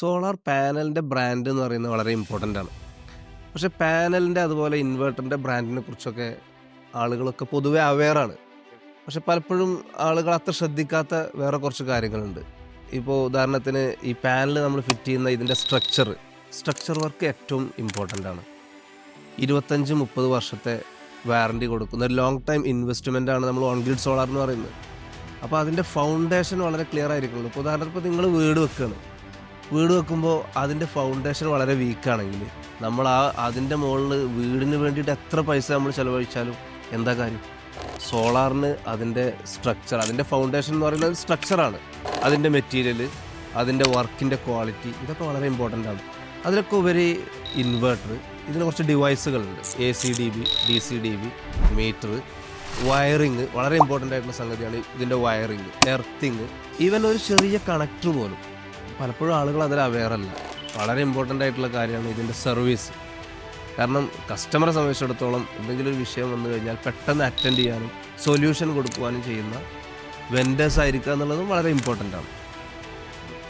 Solar പാനലിന്റെ brand എന്ന് പറയുന്നത് വളരെ ഇമ്പോർട്ടന്റ് ആണ്. പക്ഷേ പാനലിന്റെ അതുപോലെ ഇൻവേർട്ടറിന്റെ ബ്രാൻഡിനെ കുറിച്ചൊക്കെ ആളുകളൊക്കെ പൊതുവെ അവെയറാണ് പക്ഷെ പലപ്പോഴും ആളുകൾ അത്ര ശ്രദ്ധിക്കാത്ത വേറെ കുറച്ച് കാര്യങ്ങളുണ്ട്. ഇപ്പോൾ ഉദാഹരണത്തിന് ഈ പാനൽ നമ്മൾ ഫിറ്റ് ചെയ്യുന്ന ഇതിന്റെ സ്ട്രക്ചർ സ്ട്രക്ചർ വർക്ക് ഏറ്റവും ഇമ്പോർട്ടന്റ് ആണ്. ഇരുപത്തഞ്ച് മുപ്പത് വർഷത്തെ വാറണ്ടി കൊടുക്കുന്ന ഒരു ലോങ് ടൈം ഇൻവെസ്റ്റ്മെന്റ് ആണ് നമ്മൾ ഓൺ ഗ്രിഡ് സോളാർ എന്ന് പറയുന്നത്. അപ്പോൾ അതിന്റെ ഫൗണ്ടേഷൻ വളരെ ക്ലിയർ ആയിരിക്കുള്ളൂ ഇപ്പോൾ ഉദാഹരണത്തിന് ഇപ്പോൾ നിങ്ങൾ വീട് വെക്കുകയാണ്. വീട് വെക്കുമ്പോൾ അതിന്റെ ഫൗണ്ടേഷൻ വളരെ വീക്കാണെങ്കിൽ നമ്മൾ ആ അതിന്റെ മുകളിൽ വീടിന് വേണ്ടിയിട്ട് എത്ര പൈസ നമ്മൾ ചിലവഴിച്ചാലും എന്താ കാര്യം? സോളാറിന് അതിന്റെ സ്ട്രക്ചർ അതിന്റെ ഫൗണ്ടേഷൻ എന്ന് പറയുന്നത് സ്ട്രക്ചറാണ് അതിന്റെ മെറ്റീരിയൽ അതിന്റെ വർക്കിന്റെ ക്വാളിറ്റി ഇതൊക്കെ വളരെ ഇമ്പോർട്ടന്റ് ആണ്. അതിലൊക്കെ ഉപരി ഇൻവേർട്ടർ ഇതിന് കുറച്ച് ഡിവൈസുകളുണ്ട് A C D B D C D B meter wiring വളരെ ഇമ്പോർട്ടന്റ് ആയിട്ടുള്ള സംഗതിയാണ് ഇതിന്റെ വയറിങ് എർത്തിങ് ഈവൻ ഒരു ചെറിയ കണക്ടർ പോലും പലപ്പോഴും ആളുകൾ അതിൽ അവെയറല്ല വളരെ ഇമ്പോർട്ടന്റ് ആയിട്ടുള്ള കാര്യമാണ് ഇതിന്റെ സർവീസ് കാരണം കസ്റ്റമറെ സംബന്ധിച്ചിടത്തോളം എന്തെങ്കിലും ഒരു വിഷയം വന്നു കഴിഞ്ഞാൽ പെട്ടെന്ന് അറ്റൻഡ് ചെയ്യാനും സൊല്യൂഷൻ കൊടുക്കുവാനും ചെയ്യുന്ന വെൻഡേഴ്സ് ആയിരിക്കുക എന്നുള്ളതും വളരെ ഇമ്പോർട്ടന്റ് ആണ്.